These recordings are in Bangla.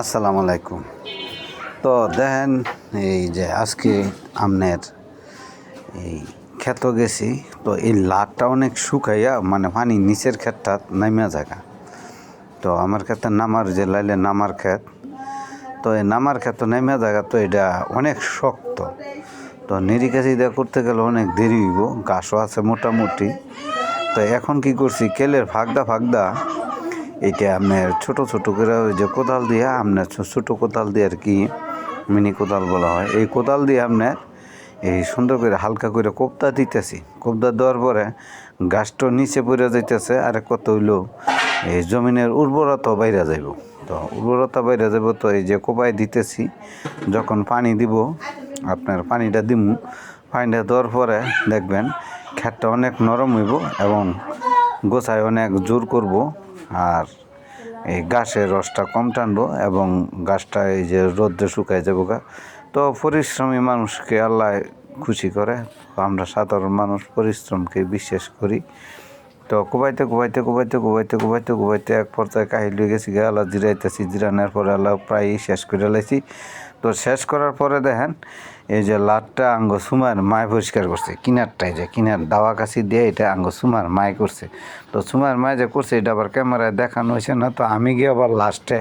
আসসালামু আলাইকুম। তো দেখেন এই যে আজকে আমনের এই ক্ষেত গেছি, তো এই লাটটা অনেক শুকাইয়া মানে পানি নিচের ক্ষেতটা নামিয়া জায়গা তো আমার ক্ষেত্রে নামার যে লাইলে নামার ক্ষেত, তো এই নামার ক্ষেত নামিয়া জায়গা তো এটা অনেক শক্ত। তো নিরিকাশি দেওয়া করতে গেলে অনেক দেরি হইব গাছও আছে মোটামুটি। তো এখন কি করছি, কেলের ফাগদা ফাগদা এটা আপনার ছোট ছোট করে ওই যে কোদাল দিয়ে আপনার ছোট কোদাল দিয়ে আর কি, মিনি কোদাল বলা হয়। এই কোদাল দিয়ে আপনার এই সুন্দর করে হালকা করে কোপ্তা দিতেছি। কোপ্তা দেওয়ার পরে গাছটা নিচে পড়ে যাইতেছে, আর কত হইল, এই জমিনের উর্বরতা বাইরে যাইব। তো উর্বরতা বাইরে যাব তো এই যে কোপায় দিতেছি, যখন পানি দিব, আপনার পানিটা দিমু। পানিটা দেওয়ার পরে দেখবেন ক্ষেতটা অনেক নরম হইব এবং গোছায় অনেক জোর করব। আর এই গাছের রসটা কম টানবো এবং গাছটা এই যে রোদ্রে শুকায় যাব গা। তো পরিশ্রমী মানুষকে আল্লাহ খুশি করে। আমরা সাধারণ মানুষ পরিশ্রমকে বিশ্বাস করি। তো কুবাইতে কুবাইতে কুবাইতে কুবাইতে কুবাইতে কুবাইতে এক পর্যায়ে কাহিল গেছি গে আল্লাহ জিরাইতেছি। জিরানোর পরে আল্লাহ প্রায় শেষ করে লাইছি। তো শেষ করার পরে দেখেন, এই যে লাটটা আঙ্গ সুমার মায় পরিষ্কার করছে, কিনারটাই যে, কিনার দাওয়া কাছি দিয়ে এটা আঙ্গ সুমার মায় করছে। তো সুমার মায় যে করছে, এটা আবার ক্যামেরায় দেখানো হয়েছে না, তো আমি গিয়ে আবার লাস্টে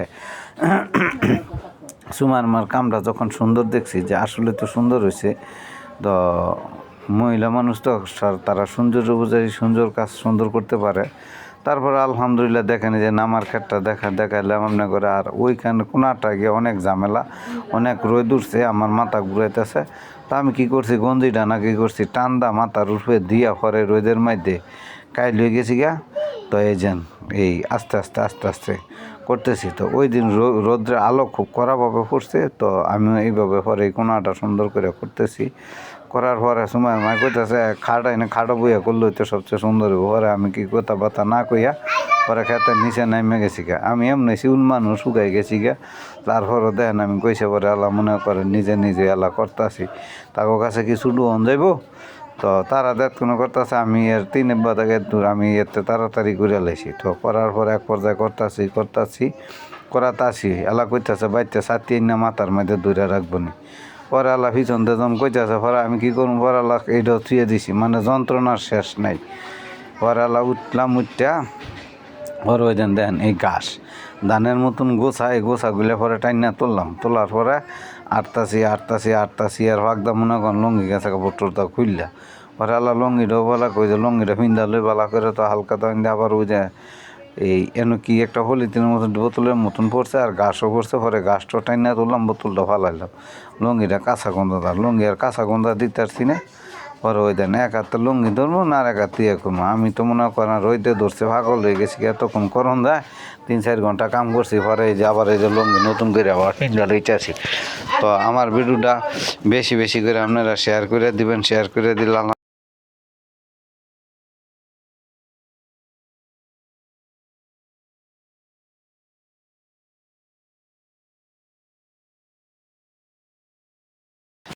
সুমার মার কামটা যখন সুন্দর দেখছি যে আসলে তো সুন্দর হয়েছে তো মহিলা মানুষ তো তারা সৌন্দর্য বুঝাই সুন্দর কাজ সুন্দর করতে পারে। তারপরে আলহামদুলিল্লাহ দেখেন যে নামার ক্ষেতটা দেখা দেখাইলাম আপনার করে, আর ওইখানে কোনাটা গিয়ে অনেক ঝামেলা, অনেক রোদ উঠছে, আমার মাথা ঘুরাইতেছে। তা আমি কী করছি, গঞ্জিটা না কী করছি, টান্দা মাথার উপরে দিয়া পরে রোদের মধ্যে কাইল হয়ে গেছি গা। তো এই যেন, এই আস্তে আস্তে আস্তে আস্তে করতেছি। তো ওই দিন রো- রৌদ্রের আলো খুব কড়াভাবে পড়ছে, তো আমি এইভাবে পরে কোনাটা সুন্দর করে করতেছি। করার পরে সময় মা কইতেছে, খাটা এনে খাটো বইয়া করলে তো সবচেয়ে সুন্দর পরে আমি কি কথা বার্তা না কইয়া পরে খেতে নিচে নামে গেছি গা। আমি এমনি শিউল মানুষ শুকাই গেছি গা। তারপরে দেখেন আমি কইছে পরে, আল্লাহ মনে করে নিজে নিজে এলা করতেছি। তাকে কাছে কি কিছু ডুয়ন যাইব? তো তারা দেখ কোনো করতেছে, আমি এর তিন বাদাকে আমি এতে তাড়াতাড়ি করে লাইছি। তো করার পর এক পর্যায়ে করতাছি করতাছি, করাতাছি। এলা কইতাছে, বাইতে সাতি না মাথার মধ্যে দূরে রাখব নি। পরে আল্লাহ পিছন দেজন কইতাছে, পরে আমি কি করুম পরে আল্লাহ এইটাও থুয়ে দিছি। মানে যন্ত্রণার শেষ নাই। পরে আল্লাহ উঠলাম, উঠটা ওর ওই দেন দেন, এই ঘাস। ধানের মতন গোছা, এই গোছাগুলো পরে টাইনা তুললাম। তোলার পরে আটতাছি আটতাছি আটতাছি, আর ভাগদা মনে করেন লঙ্গি গেছে কাপড় খুললা পরে আল্লাহ লঙ্গিটাও বলা কই যে লঙ্গিটা পিন্দা লই বালা করে তো হালকা তো আবার ওই যে এই এন কি একটা পলিথিনের মতন বোতলের মতন পড়ছে আর গাছও পড়ছে, পরে ঘাসটা টাইনা তুললাম বোতলটা ফালাইলাম। লুঙ্গিটা কাঁচা গন্ধা তার। লুঙ্গি আর কাঁচা গন্ধা দিতে পারছি না। পরে ওই দেন এক হাতে লুঙ্গি ধরবো না আর এক হাতে ইয়ে করব। আমি তো মনে করেন রইতে ধরছে ভাগল হয়ে গেছি এতক্ষণ করন দেয় তিন চার ঘণ্টা কাম করছি, পরে এই যে আবার এই যে লুঙ্গি নতুন করে আবার পিন্ডা লইতেছি তো আমার ভিডিওটা বেশি বেশি করে আপনারা শেয়ার করে দিবেন শেয়ার করে দিলাম